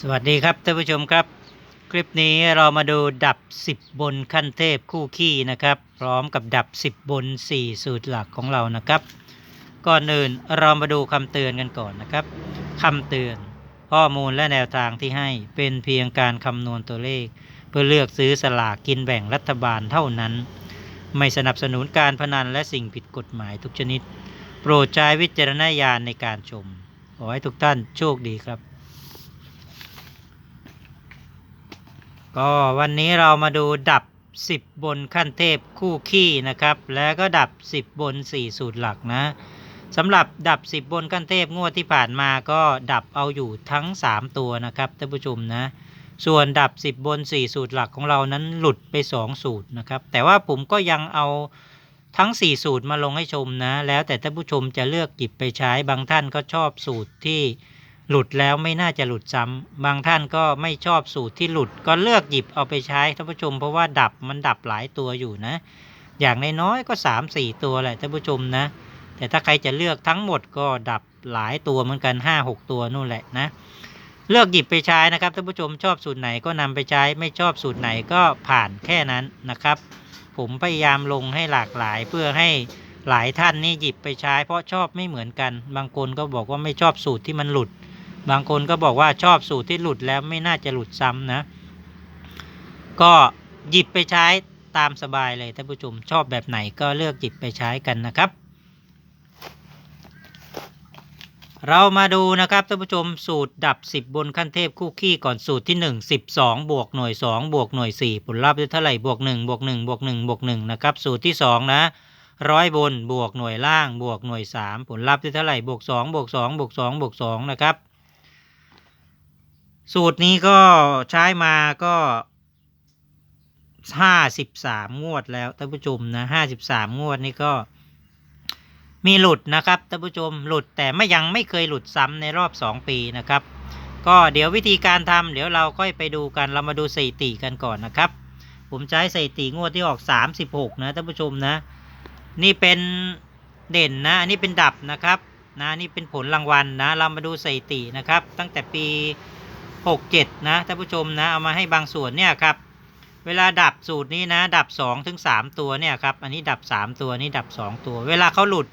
สวัสดีครับท่านผู้ชมครับ คลิปนี้เรามาดูดับ 10 บนขั้นเทพคู่ขี้นะครับ พร้อมกับดับ 10 บน 4 สูตรหลักของเรานะครับ ก่อนอื่นเรามาดูคำเตือนกันก่อนนะครับคำเตือน ข้อมูลและแนวทางที่ให้เป็นเพียงการคำนวณตัวเลข เพื่อเลือกซื้อสลากกินแบ่งรัฐบาลเท่านั้น ไม่สนับสนุนการพนันและสิ่งผิดกฎหมายทุกชนิด โปรดใช้วิจารณญาณในการชมขอให้ทุกท่านโชคดีครับ ก็วันนี้เรามาดูดับ 10 บนขั้นเทพคู่ขี้นะครับ แล้วก็ดับ 10 บน 4 สูตรหลักนะสำหรับดับ 10 บนขั้นเทพงวดที่ผ่านมาก็ดับเอาอยู่ทั้ง 3 ตัวนะครับท่านผู้ชมนะ ส่วนดับ 10 บน 4 สูตรหลักของเรานั้นหลุดไป 2 สูตรนะครับ แต่ว่าผมก็ยังเอาทั้ง 4 สูตรมาลงให้ชมนะ แล้วแต่ท่านผู้ชมจะเลือกหยิบไปใช้บางท่านก็ชอบสูตรที่ หลุดแล้วไม่น่าจะหลุดซ้ำบางท่านก็ไม่ชอบสูตรที่หลุดก็เลือกหยิบเอาไปใช้ท่านผู้ชม เพราะว่าดับมันดับหลายตัวอยู่นะ อย่างน้อยๆก็ 3 4 ตัวแหละท่านผู้ชมนะ แต่ถ้าใครจะเลือกทั้งหมดก็ดับหลายตัวเหมือนกัน 5 6 ตัวนู่นแหละนะ เลือกหยิบไปใช้นะครับท่านผู้ชมชอบสูตรไหนก็นำไปใช้ ไม่ชอบสูตรไหนก็ผ่านแค่นั้นนะครับ ผมพยายามลงให้หลากหลายเพื่อให้หลายท่านนี่หยิบไปใช้ เพราะชอบไม่เหมือนกัน บางคนก็บอกว่าไม่ชอบสูตรที่มันหลุด บางคนก็บอกว่าชอบสูตรที่หลุดแล้วไม่น่าจะหลุดซ้ำนะ ก็หยิบไปใช้ตามสบายเลยท่านผู้ชมชอบแบบไหนก็เลือกหยิบไปใช้กันนะครับ เรามาดูนะครับท่านผู้ชมสูตรดับ 10 บนขั้นเทพคู่ขี้ก่อนสูตรที่ 1 12 บวกหน่วย 2 บวกหน่วย 4 ผลลัพธ์ได้เท่าไหร่บวก1บวก1บวก1บวก1นะครับสูตรที่ 2 นะร้อยบนบวกหน่วยล่างบวกหน่วย 3 ผลลัพธ์ได้เท่าไหร่บวก2บวก2บวก2บวก2นะครับ สูตรนี้ก็ใช้มาก็ห้าสิบสามงวดแล้วท่านผู้ชมนะห้าสิบสามงวดนี่ก็ มีหลุดนะครับท่านผู้ชมหลุดแต่ไม่ยังไม่เคยหลุดซ้ำในรอบสองปีนะครับ ก็เดี๋ยววิธีการทำเดี๋ยวเราค่อยไปดูกันเรามาดูสถิติกันก่อนนะครับ ผมใช้สถิติงวดที่ออกสามสิบหกนะท่านผู้ชมนะ นี่เป็นเด่นนะอันนี้เป็นดับนะครับนะนี่เป็นผลรางวัลนะเรามาดูสถิตินะครับ ตั้งแต่ปี 67 นะท่านผู้ชมนะ เอามาให้บางส่วนเนี่ยครับ เวลาดับสูตรนี้นะ ดับ2ถึง3ตัวเนี่ยครับ อันนี้ดับ 3 ตัวนี้ดับ 2 ตัว เวลาเขาหลุด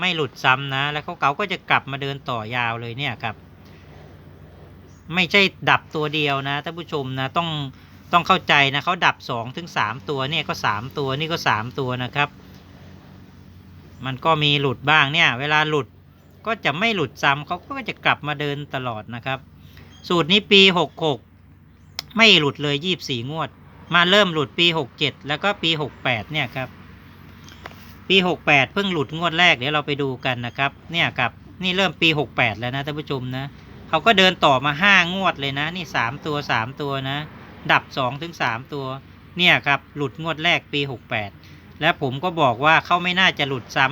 ไม่หลุดซ้ำนะ แล้วเขาเก่าก็จะกลับมาเดินต่อยาวเลยเนี่ยครับ ไม่ใช่ดับตัวเดียวนะท่านผู้ชมนะต้องต้องเข้าใจนะเขาดับ2ถึง3ตัวเนี่ยก็3ตัวนี่ก็3ตัวนะครับ มันก็มีหลุดบ้างเนี่ย เวลาหลุดก็จะไม่หลุดซ้ำเขาก็จะกลับมาเดินตลอดนะครับ สูตรนี้ปีหกหกไม่หลุดเลยยี่บสี่งวด มาเริ่มหลุดปีหกเจ็ดแล้วก็ปีหกแปดเนี่ยครับ ปีหกแปดเพิ่งหลุดงวดแรกเดี๋ยวเราไปดูกันนะครับ เนี่ยครับนี่เริ่มปีหกแปดแล้วนะท่านผู้ชมนะเขาก็เดินต่อมาห้างวดเลยนะ นี่สามตัวสามตัวนะ ดับสองถึงสามตัว เนี่ยครับ หลุดงวดแรกปีหกแปดแล้วผมก็บอกว่าเขาไม่น่าจะหลุดซ้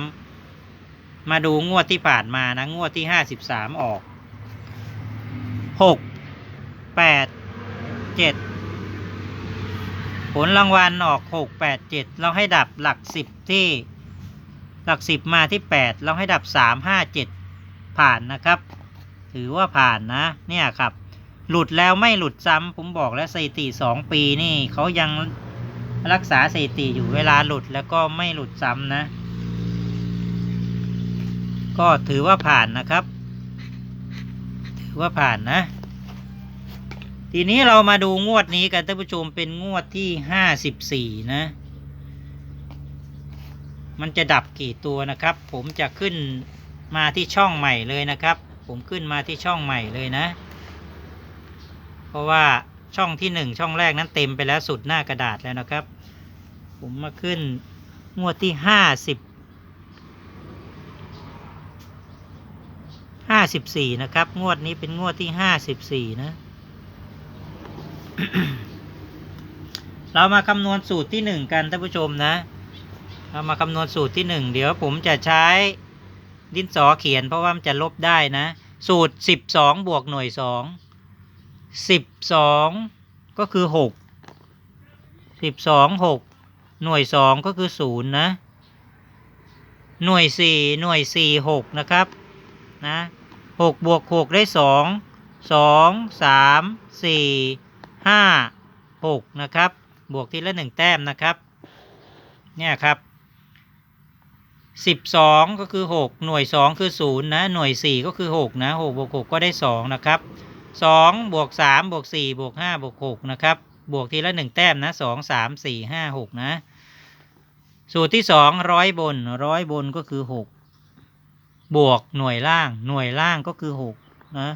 ำมาดูงวดที่ผ่านมานะ งวดที่ห้าสิบสามออก หกแปดเจ็ดผลรางวัลออกหกแปดเจ็ดเราให้ดับหลักสิบที่หลักสิบมาที่แปดเราให้ดับสามห้าเจ็ดผ่านนะครับ ถือว่าผ่านนะ เนี่ยครับ หลุดแล้วไม่หลุดซ้ำผมบอกแล้วสถิติสองปีนี่เขายังรักษาสถิติอยู่เวลาหลุดแล้วก็ไม่หลุดซ้ำนะ ก็ถือว่าผ่านนะครับ ถือว่าผ่านนะ ทีนี้เรามาดูงวดนี้กันท่านผู้ชมเป็นงวดที่ห้าสิบสี่นะ มันจะดับกี่ตัวนะครับ ผมจะขึ้นมาที่ช่องใหม่เลยนะครับ ผมขึ้นมาที่ช่องใหม่เลยนะ เพราะว่าช่องที่หนึ่งช่องแรกนั้นเต็มไปแล้วสุดหน้ากระดาษแล้วนะครับ ผมมาขึ้นงวดที่ห้าสิบ ห้า สิบสี่นะครับ งวดนี้เป็นงวดที่ห้าสิบสี่นะ เรามาคำนวณสูตรที่หนึ่งกันท่านผู้ชมนะ เรามาคำนวณสูตรที่หนึ่งเดี๋ยวผมจะใช้ดินสอเขียนเพราะว่ามันจะลบได้นะ สูตรสิบสองบวกหน่วยสองสิบสองก็คือหกสิบสองหกหน่วยสองก็คือศูนย์นะ หน่วยสี่หน่วยสี่หกนะครับ นะ หกบวกหกได้สองสองสามสี่ห้าหกนะครับ บวกทีละหนึ่งแต้มนะครับ เนี่ยครับสิบสองก็คือหกหน่วยสองคือศูนย์นะ หน่วยสี่ก็คือหกนะหกบวกหกก็ได้สองนะครับสองบวกสามบวกสี่บวกห้าบวกหกนะครับ บวกทีละหนึ่งแต้มนะสองสามสี่ห้าหกนะ สูตรที่สองร้อยบนร้อยบนก็คือหก บวกหน่วยล่าง หน่วยล่างก็คือหกนะ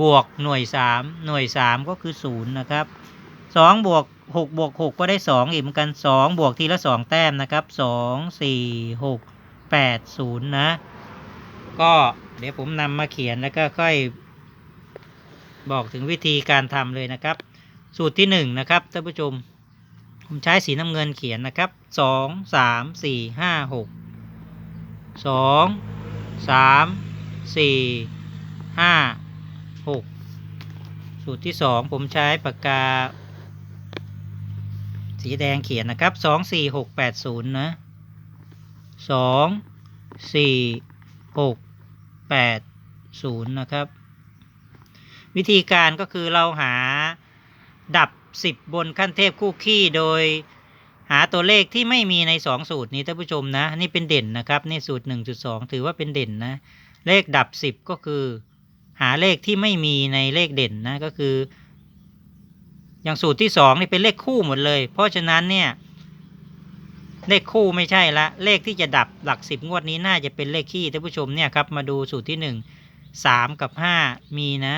บวกหน่วยสามหน่วยสามก็คือศูนย์นะครับสองบวกหกบวกหกก็ได้สองอีกเหมือนกันสองบวกทีละสองแต้มนะครับสองสี่หกแปดศูนย์นะ ก็เดี๋ยวผมนำมาเขียนแล้วก็ค่อย บอกถึงวิธีการทำเลยนะครับ สูตรที่หนึ่งนะครับท่านผู้ชม ผมใช้สีน้ำเงินเขียนนะครับสองสาม สามสี่ห้าหกสูตรที่สองผมใช้ปากกา สีแดงเขียนนะครับสองสี่หกแปดศูนย์นะสองสี่หกแปดศูนย์นะครับ วิธีการก็คือเราหาดับ10บนขั้นเทพคู่ขี้โดย หาตัวเลขที่ไม่มีใน 2 สูตรนี้ท่านผู้ชมนะ นี่เป็นเด่นนะครับนี่สูตร 1.2 ถือว่าเป็นเด่นนะ เลขดับ 10 ก็คือ หาเลขที่ไม่มีในเลขเด่นนะก็คือ อย่างสูตรที่ 2 นี่เป็นเลขคู่หมดเลย เพราะฉะนั้นเนี่ย เลขคู่ไม่ใช่ละ เลขที่จะดับหลัก 10 งวดนี้น่าจะเป็นเลขขี้ท่านผู้ชมเนี่ยครับมาดูสูตรที่ 1 3 กับ 5 มีนะ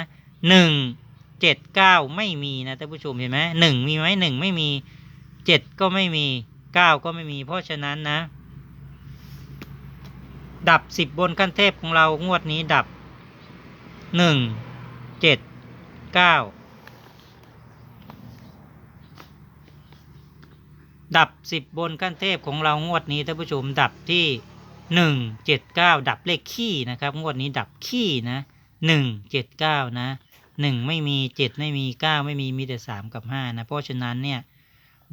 1เจ็ดเก้าไม่มีนะท่านผู้ชมเห็นไหมหนึ่งมีไหมหนึ่งไม่มี เจ็ดก็ไม่มีเก้าก็ไม่มี เพราะฉะนั้นนะ ดับสิบบนขั้นเทพของเรางวดนี้ดับหนึ่งเจ็ดเก้าดับสิบบนขั้นเทพของเรางวดนี้ท่านผู้ชมดับที่หนึ่งเจ็ดเก้าดับเลขขี้นะครับ งวดนี้ดับขี้นะหนึ่งเจ็ดเก้านะหนึ่งไม่มีเจ็ดไม่มีเก้าไม่มีมีแต่สามกับห้านะ เพราะฉะนั้นเนี่ย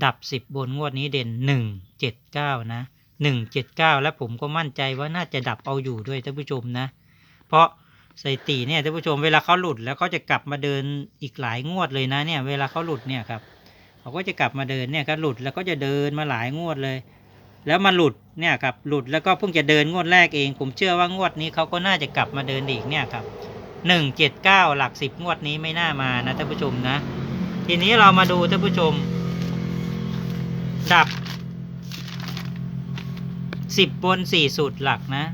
ดับสิบบนงวดนี้เด่นหนึ่งเจ็ดเก้านะหนึ่งเจ็ดเก้าและผมก็มั่นใจว่าน่าจะดับเอาอยู่ด้วยท่านผู้ชมนะ เพราะสถิติเนี่ยท่านผู้ชมเวลาเขาหลุดแล้วเขาจะกลับมาเดินอีกหลายงวดเลยนะเนี่ย เวลาเขาหลุดเนี่ยครับเขาก็จะกลับมาเดินเนี่ยก็หลุดแล้วก็จะเดินมาหลายงวดเลย แล้วมาหลุดเนี่ยครับหลุดแล้วก็เพิ่งจะเดินงวดแรกเอง ผมเชื่อว่างวดนี้เขาก็น่าจะกลับมาเดินอีกเนี่ยครับหนึ่งเจ็ดเก้าหลักสิบงวดนี้ไม่น่ามานะท่านผู้ชมนะ ทีนี้เรามาดูท่านผู้ชม ดับสิบบนสี่สูตรหลักนะ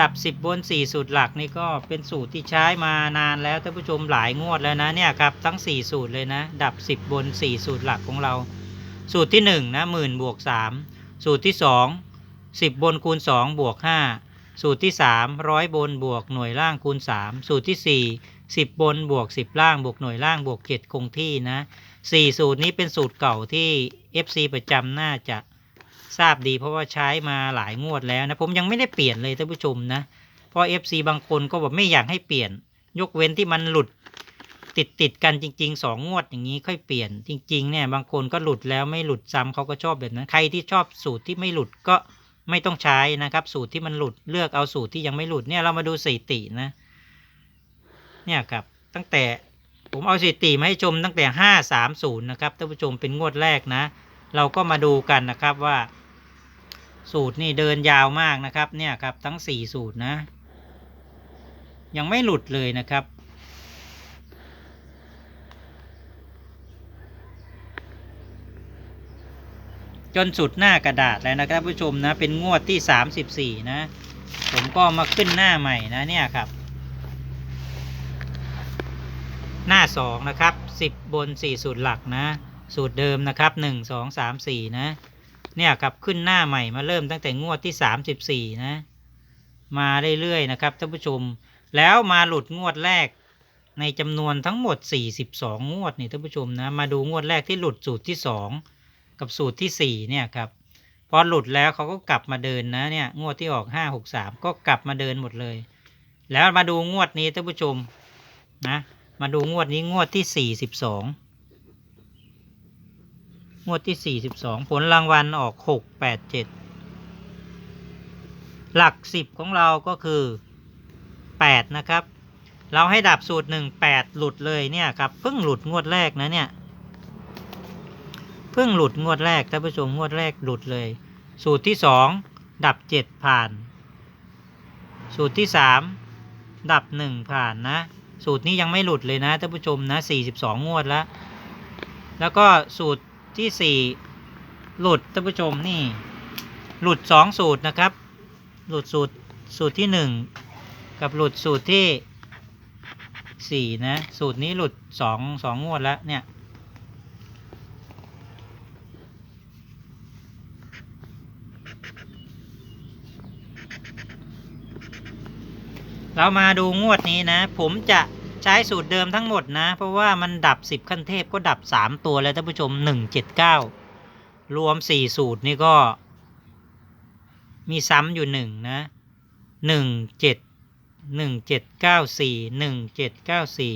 ดับสิบบนสี่สูตรหลักนี่ก็เป็นสูตรที่ใช้มานานแล้วท่านผู้ชมหลายงวดแล้วนะเนี่ยครับทั้งสี่สูตรเลยนะ ดับสิบบนสี่สูตรหลักของเรา สูตรที่หนึ่งนะหมื่นบวกสามสูตรที่สองสิบบนคูณสองบวกห้าสูตรที่3ร้อยบนบวกหน่วยล่างคูณ3สูตรที่4 10บนบวก10ล่างบวกหน่วยล่างบวกเจ็ดคงที่นะ 4สูตรนี้เป็นสูตรเก่าที่ FC ประจำน่าจะทราบดี เพราะว่าใช้มาหลายงวดแล้วนะ ผมยังไม่ได้เปลี่ยนเลยท่านผู้ชมนะเพราะ FC บางคนก็บอกไม่อยากให้เปลี่ยน ยกเว้นที่มันหลุดติดติดกันจริงๆ2งวดอย่างนี้ค่อยเปลี่ยน จริง ๆ เนี่ยบางคนก็หลุดแล้วไม่หลุดซ้ำเขาก็ชอบแบบนั้น ใครที่ชอบสูตรที่ไม่หลุดก็ไม่ต้องใช้นะครับ สูตรที่มันหลุดเลือกเอาสูตรที่ยังไม่หลุดเนี่ยเรามาดูสถิตินะ เนี่ยครับตั้งแต่ ผมเอาสถิติมาให้ชมตั้งแต่ห้าสามศูนย์นะครับท่านผู้ชมเป็นงวดแรกนะ เราก็มาดูกันนะครับว่า สูตรนี่เดินยาวมากนะครับ เนี่ยครับทั้งสี่สูตรนะ ยังไม่หลุดเลยนะครับจนสุดหน้ากระดาษแล้วนะครับผู้ชมนะ เป็นงวดที่สามสิบสี่นะ ผมก็มาขึ้นหน้าใหม่นะเนี่ยครับ หน้าสองนะครับสิบบนสี่สูตรหลักนะ สูตรเดิมนะครับหนึ่งสองสามสี่นะ เนี่ยครับขึ้นหน้าใหม่มาเริ่มตั้งแต่งวดที่สามสิบสี่นะ มาเรื่อยๆนะครับท่านผู้ชม แล้วมาหลุดงวดแรกในจำนวนทั้งหมด 42 งวดนี่ท่านผู้ชมนะ มาดูงวดแรกที่หลุดสูตรที่ 2 กับสูตรที่ 4 เนี่ยครับ พอหลุดแล้วเขาก็กลับมาเดินนะเนี่ยงวดที่ออก 5 6 3 ก็กลับมาเดินหมดเลย แล้วมาดูงวดนี้ท่านผู้ชมนะ มาดูงวดนี้งวดที่42งงวดที่42ผลรางวัลออก6 8 7หลัก10ของเราก็คือ8นะครับ เราให้ดับสูตรหนึ่งแปดหลุดเลยเนี่ยครับเพิ่งหลุดงวดแรกนะเนี่ยเพิ่งหลุดงวดแรกท่านผู้ชมงวดแรกหลุดเลย สูตรที่สองดับเจ็ดผ่าน สูตรที่สามดับหนึ่งผ่านนะ สูตรนี้ยังไม่หลุดเลยนะท่านผู้ชมนะสี่สิบสองงวดแล้ว แล้วก็สูตรที่สี่หลุดท่านผู้ชมนี่ หลุดสองสูตรนะครับ หลุดสูตรสูตรที่หนึ่งกับหลุดสูตรที่สี่นะ สูตรนี้หลุดสองสองงวดแล้วเนี่ยเรามาดูงวดนี้นะ ผมจะ ใช้สูตรเดิมทั้งหมดนะ เพราะว่ามันดับ 10 ขั้นเทพก็ดับ 3 ตัวแล้วท่านผู้ชม 179 รวม 4 สูตรนี่ก็ มีซ้ำอยู่ 1 นะ 17 1794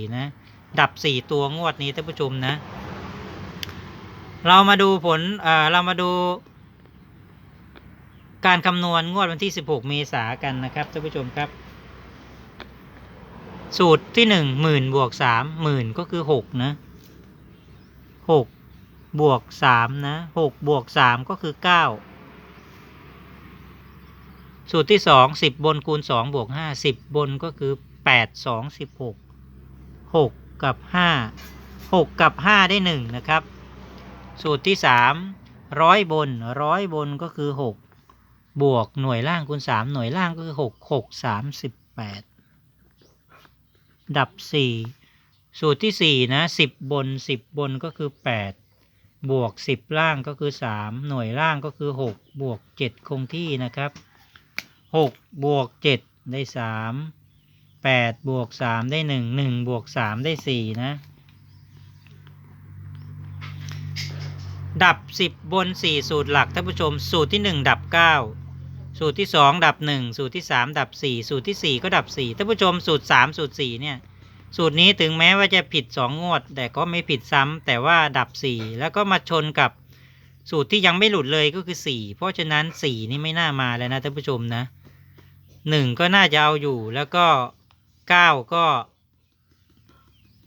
1794 นะ ดับ 4 ตัวงวดนี้ท่านผู้ชมนะ เรามาดูผลเอ่อเรามาดู การคำนวณงวดวันที่ 16 เมษากันนะครับท่านผู้ชมครับ สูตรที่หนึ่งหมื่นบวกสามหมื่นก็คือหกนะหกบวกสามนะหกบวกสามก็คือเก้าสูตรที่สองสิบบนคูณสองบวกห้าสิบบนก็คือแปดสองสิบหกหกกับห้าหกกับห้าได้หนึ่งนะครับ สูตรที่สามร้อยบนร้อยบนก็คือหกบวกหน่วยล่างคูณสามหน่วยล่างก็คือหกหกสามสิบแปด ดับสี่สูตรที่สี่นะสิบบนสิบบนก็คือแปดบวกสิบล่างก็คือสามหน่วยล่างก็คือหกบวกเจ็ดคงที่นะครับหกบวกเจ็ดได้สามแปดบวกสามได้หนึ่งหนึ่งบวกสามได้สี่นะดับสิบบนสี่สูตรหลักท่านผู้ชมสูตรที่หนึ่งดับเก้า สูตรที่สองดับหนึ่งสูตรที่สามดับสี่สูตรที่สี่ก็ดับสี่ท่านผู้ชมสูตรสามสูตรสี่เนี่ย สูตรนี้ถึงแม้ว่าจะผิดสองงวด แต่ก็ไม่ผิดซ้ำแต่ว่าดับสี่แล้วก็มาชนกับสูตรที่ยังไม่หลุดเลยก็คือสี่เพราะฉะนั้นสี่นี่ไม่น่ามาแล้วนะท่านผู้ชมนะหนึ่งก็น่าจะเอาอยู่แล้วก็เก้าก็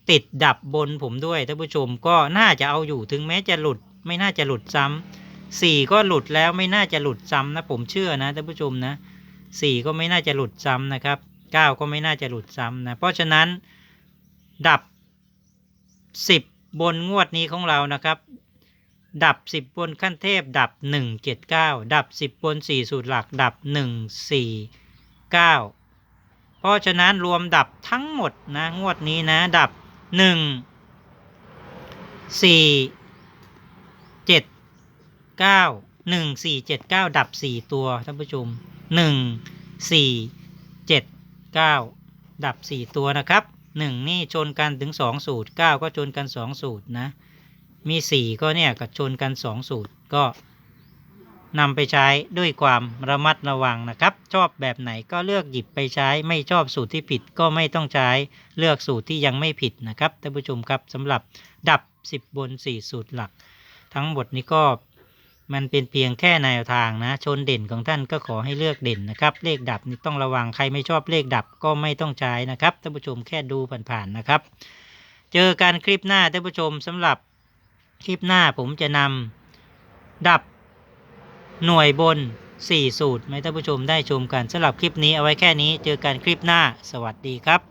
ติดดับบนผมด้วยท่านผู้ชมก็น่าจะเอาอยู่ถึงแม้จะหลุดไม่น่าจะหลุดซ้ำ สี่ก็หลุดแล้วไม่น่าจะหลุดซ้ำนะผมเชื่อนะท่านผู้ชมนะสี่ก็ไม่น่าจะหลุดซ้ำนะครับเก้าก็ไม่น่าจะหลุดซ้ำนะเพราะฉะนั้นดับสิบบนงวดนี้ของเรานะครับ ดับสิบบนขั้นเทพ ดับหนึ่งเจ็ดเก้าดับสิบบนสี่สูตรหลัก ดับหนึ่งสี่เก้าเพราะฉะนั้นรวมดับทั้งหมดนะงวดนี้นะดับหนึ่งสี่ เก้าหนึ่งสี่เจ็ดเก้าดับสี่ตัวท่านผู้ชมหนึ่งสี่เจ็ดเก้าดับสี่ตัวนะครับหนึ่งนี่ชนกันถึงสองสูตรเก้าก็ชนกันสองสูตรนะ มีสี่ก็เนี่ยก็ชนกันสองสูตรก็นำไปใช้ด้วยความระมัดระวังนะครับ ชอบแบบไหนก็เลือกหยิบไปใช้ ไม่ชอบสูตรที่ผิดก็ไม่ต้องใช้เลือกสูตรที่ยังไม่ผิดนะครับท่านผู้ชมครับสำหรับดับ 10 บน 4 สูตรหลัก ทั้งหมดนี้ก็ มันเป็นเพียงแค่แนวทางนะ ชนเด่นของท่านก็ขอให้เลือกเด่นนะครับ เลขดับนี่ต้องระวังใครไม่ชอบเลขดับก็ไม่ต้องใช้นะครับท่านผู้ชมแค่ดูผ่านๆนะครับ เจอกันคลิปหน้าท่านผู้ชมสำหรับคลิปหน้าผมจะนำดับหน่วยบน 4 สูตรให้ท่านผู้ชมได้ชมกันสำหรับคลิปนี้เอาไว้แค่นี้เจอกันคลิปหน้า สวัสดีครับ